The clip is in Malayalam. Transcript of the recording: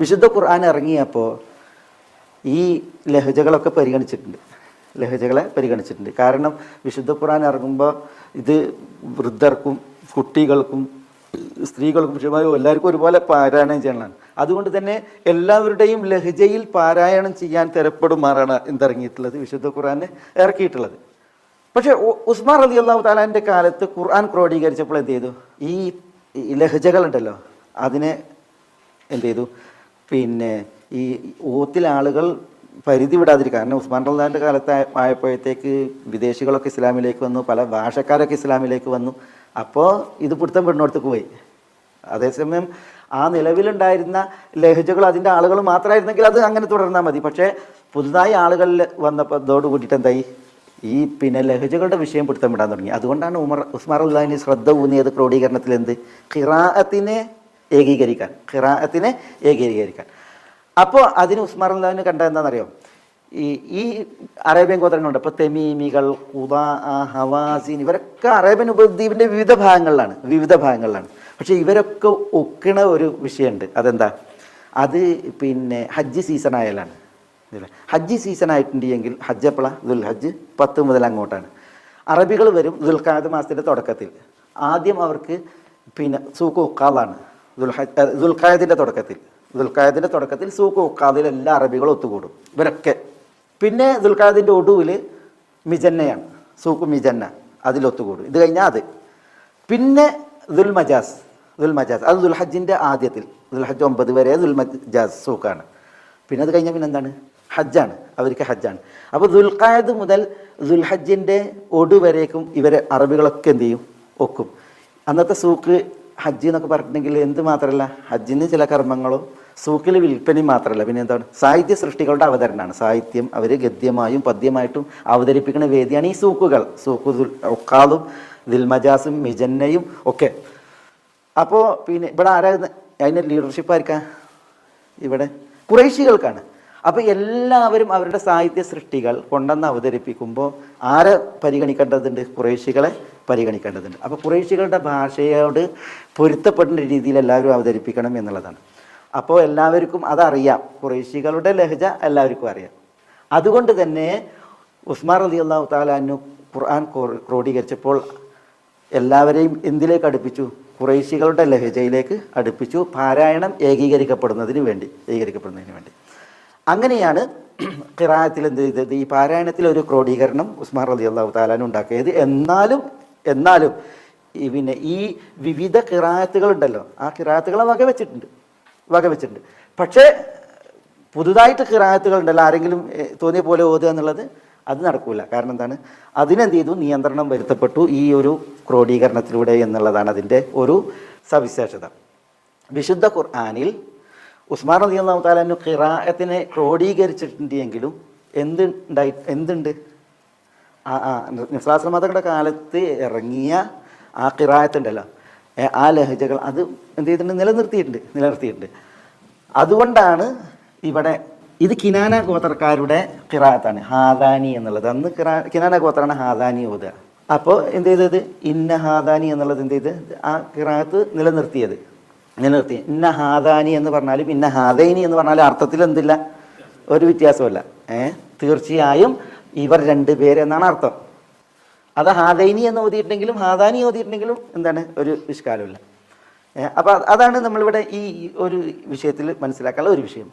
വിശുദ്ധ ഖുർആൻ ഇറങ്ങിയപ്പോൾ ഈ ലഹജകളൊക്കെ പരിഗണിച്ചിട്ടുണ്ട്. ലഹജകളെ പരിഗണിച്ചിട്ടുണ്ട്. കാരണം വിശുദ്ധ ഖുർആൻ ഇറങ്ങുമ്പോൾ ഇത് വൃദ്ധർക്കും കുട്ടികൾക്കും സ്ത്രീകൾക്കും പുരുഷന്മാർക്കും എല്ലാവർക്കും ഒരുപോലെ പാരായണം ചെയ്യണതാണ് അതുകൊണ്ട് തന്നെ എല്ലാവരുടെയും ലഹജയിൽ പാരായണം ചെയ്യാൻ തിരപ്പെടുമാറാണ് എന്തിറങ്ങിയിട്ടുള്ളത് വിശുദ്ധ ഖുർആൻ ഇറക്കിയിട്ടുള്ളത്. പക്ഷേ ഉസ്മാൻ അലി അള്ളാഹു താലാന്റെ കാലത്ത് ഖുർആൻ ക്രോഡീകരിച്ചപ്പോൾ എന്ത് ചെയ്തു? ഈ ലഹജകളുണ്ടല്ലോ അതിനെ എന്ത് ചെയ്തു? പിന്നെ ഈ ഓത്തിൽ ആളുകൾ പരിധി വിടാതിരിക്കുക കാരണം ഉസ്മാൻ റഹ്ലാന്റെ കാലത്ത് ആയ- ആയപ്പോഴത്തേക്ക് വിദേശികളൊക്കെ ഇസ്ലാമിലേക്ക് വന്നു പല ഭാഷക്കാരൊക്കെ ഇസ്ലാമിലേക്ക് വന്നു. അപ്പോൾ ഇത് പിടുത്തം പെടുന്നിടത്തേക്ക് പോയി. അതേസമയം ആ നിലവിലുണ്ടായിരുന്ന ലഹജകൾ അതിന്റെ ആളുകൾ മാത്രമായിരുന്നെങ്കിൽ അത് അങ്ങനെ തുടർന്നാൽ മതി. പക്ഷേ പുതുതായി ആളുകളിൽ വന്നപ്പോൾ ഇതോട് കൂടിയിട്ട് എന്തായി? ഈ പിന്നെ ലഹജകളുടെ വിഷയം പിടുത്തം വിടാൻ തുടങ്ങി. അതുകൊണ്ടാണ് ഉമർ ഉസ്മാർ ഉല്ലാഹിന് ശ്രദ്ധ ഊന്നിയത് ക്രോഡീകരണത്തിൽ എന്ത് ഖിറാഅത്തിനെ ഏകീകരിക്കാൻ ഖിറാഅത്തിനെ ഏകീകരിക്കാൻ. അപ്പോൾ അതിന് ഉസ്മാർ അൻഹു കണ്ട എന്താണെന്നറിയോ? ഈ ഈ അറേബ്യൻ ഗോത്രങ്ങളുണ്ട്. ഇപ്പോൾ തെമീമികൾ കുദ ഹവാസിൻ ഇവരൊക്കെ അറേബ്യൻ ഉപദ്വീപിന്റെ വിവിധ ഭാഗങ്ങളിലാണ് വിവിധ ഭാഗങ്ങളിലാണ്. പക്ഷേ ഇവരൊക്കെ ഒക്കണ ഒരു വിഷയമുണ്ട്. അതെന്താ? അത് പിന്നെ ഹജ്ജ് സീസൺ ആയാലാണ്. ഹജ്ജ് സീസൺ ആയിട്ടുണ്ടെങ്കിൽ ഹജ്ജ് എപ്പോഴാ ദുൽ ഹജ്ജ് പത്ത് മുതൽ അങ്ങോട്ടാണ്. അറബികൾ വരും ദുൽഖാദ് മാസത്തിന്റെ തുടക്കത്തിൽ. ആദ്യം അവർക്ക് പിന്നെ സൂക്ക് ഉക്കാദാണ് ദുൽഹജ് ദുൽഖായതിന്റെ തുടക്കത്തിൽ. ദുൽഖായത്തിന്റെ തുടക്കത്തിൽ സൂക്ക് ഉക്കാദിൽ എല്ലാ അറബികളും ഒത്തുകൂടും. ഇവരൊക്കെ. പിന്നെ ദുൽഖാദിന്റെ ഒടുവിൽ മിജന്നയാണ്. സൂക്ക് മിജന്ന അതിലൊത്തുകൂടും ഇത് കഴിഞ്ഞാൽ അത്. പിന്നെ ദുൽ മജാസ് ദുൽ മജാസ് അത് ദുൽഹജ്ജിന്റെ ആദ്യത്തിൽ. ദുൽഹജ്ജ് ഒമ്പത് വരെ ദുൽ മജാസ് സൂക്കാണ്. പിന്നെ അത് കഴിഞ്ഞാൽ പിന്നെ എന്താണ്? ഹജ്ജാണ്. അവർക്ക് ഹജ്ജാണ്. അപ്പോൾ ദുൽഖായത് മുതൽ ദുൽഹജ്ജിന്റെ ഒടുവരേക്കും ഇവരെ അറബികളൊക്കെ എന്ത് ചെയ്യും? ഒക്കും. അന്നത്തെ സൂക്ക് ഹജ്ജ് എന്നൊക്കെ പറഞ്ഞിട്ടുണ്ടെങ്കിൽ എന്ത് മാത്രമല്ല ഹജ്ജിന് ചില കർമ്മങ്ങളും സൂക്കിൽ വിൽപ്പനയും മാത്രമല്ല പിന്നെ എന്താണ്? സാഹിത്യ സൃഷ്ടികളുടെ അവതരണമാണ്. സാഹിത്യം അവർ ഗദ്യമായും പദ്യമായിട്ടും അവതരിപ്പിക്കുന്ന വേദിയാണ് ഈ സൂക്കുകൾ. സൂക്കു ഒക്കാളും ദിൽമജാസും മിജന്നയും ഒക്കെ. അപ്പോൾ പിന്നെ ഇവിടെ ആരാ ഇത്? അതിന്റെ ലീഡർഷിപ്പ് ആയിരിക്കാം ഇവിടെ കുറേശികൾക്കാണ്. അപ്പോൾ എല്ലാവരും അവരുടെ സാഹിത്യ സൃഷ്ടികൾ കൊണ്ടുവന്ന് അവതരിപ്പിക്കുമ്പോൾ ആരെ പരിഗണിക്കേണ്ടതുണ്ട്? കുറേശികളെ പരിഗണിക്കേണ്ടതുണ്ട്. അപ്പോൾ കുറേശികളുടെ ഭാഷയോട് പൊരുത്തപ്പെടുന്ന രീതിയിൽ എല്ലാവരും അവതരിപ്പിക്കണം എന്നുള്ളതാണ്. അപ്പോൾ എല്ലാവർക്കും അതറിയാം. കുറേശികളുടെ ലഹജ എല്ലാവർക്കും അറിയാം. അതുകൊണ്ട് തന്നെ ഉസ്മാൻ അലി അള്ളാഹു താലാനു ഖുർആൻ ക്രോ- ക്രോഡീകരിച്ചപ്പോൾ എല്ലാവരെയും എന്തിലേക്ക് അടുപ്പിച്ചു? കുറേശികളുടെ ലഹജയിലേക്ക് അടുപ്പിച്ചു. പാരായണം ഏകീകരിക്കപ്പെടുന്നതിന് വേണ്ടി ഏകീകരിക്കപ്പെടുന്നതിന് വേണ്ടി. അങ്ങനെയാണ് ഖിറായത്തിൽ എന്ത് ചെയ്തത്? ഈ പാരായണത്തിൽ ഒരു ക്രോഡീകരണം ഉസ്മാൻ റലി അള്ളാഹു താലാൻ ഉണ്ടാക്കിയത്. എന്നാലും എന്നാലും ഈ പിന്നെ ഈ വിവിധ ഖിറായത്തുകളുണ്ടല്ലോ ആ കിറാത്തുകളെ വകവെച്ചിട്ടുണ്ട് വകവെച്ചിട്ടുണ്ട് വക വെച്ചിട്ടുണ്ട്. പക്ഷേ പുതുതായിട്ട് കിറാത്തുകൾ ഉണ്ടല്ലോ. ആരെങ്കിലും തോന്നിയ പോലെ ഓതുക എന്നുള്ളത് അത് നടക്കൂല. കാരണം എന്താണ്? അതിനെന്ത് ചെയ്തു? നിയന്ത്രണം വരുത്തപ്പെട്ടു ഈ ഒരു ക്രോഡീകരണത്തിലൂടെ എന്നുള്ളതാണ് അതിന്റെ ഒരു സവിശേഷത. വിശുദ്ധ ഖുർആാനിൽ ഉസ്മാൻ റതി അള്ളാഹു താലാനു ഖിറായത്തിനെ ക്രോഡീകരിച്ചിട്ടുണ്ട് എങ്കിലും എന്തുണ്ടായി എന്തുണ്ട്? ആ ആ നിസ്ലാസ്ലമാതകളുടെ കാലത്ത് ഇറങ്ങിയ ആ ഖിറായത്തുണ്ടല്ലോ ആ ലഹജകൾ അത് എന്ത് ചെയ്തിട്ടുണ്ട്? നിലനിർത്തിയിട്ടുണ്ട് നിലനിർത്തിയിട്ടുണ്ട്. അതുകൊണ്ടാണ് ഇവിടെ ഇത് കിനാന ഗോത്രക്കാരുടെ ഖിറാത്താണ് ഹാദാനി എന്നുള്ളത്. അന്ന് കിറാ കിനാന ഗോത്രമാണ് ഹാദാനി ഓതുക. അപ്പോൾ എന്ത് ചെയ്തത്? ഇന്ന ഹാദാനി എന്നുള്ളത് എന്ത് ചെയ്ത്? ആ കിറാത്ത് നിലനിർത്തിയത്. നിലനിർത്തി ഇന്ന ഹാദാനി എന്ന് പറഞ്ഞാലും ഇന്ന ഹാദൈനി എന്ന് പറഞ്ഞാലും അർത്ഥത്തിൽ എന്തില്ല? ഒരു വ്യത്യാസമല്ല ഏ? തീർച്ചയായും ഇവർ രണ്ടുപേര് എന്നാണ് അർത്ഥം. അത് ഹാദൈനി എന്ന് ഓതിയിട്ടുണ്ടെങ്കിലും ഹാദാനി ഓതിയിട്ടുണ്ടെങ്കിലും എന്താണ്? ഒരു വിഷ്കാലമില്ല അപ്പോൾ അതാണ് നമ്മളിവിടെ ഈ ഒരു വിഷയത്തിൽ മനസ്സിലാക്കാനുള്ള ഒരു വിഷയം.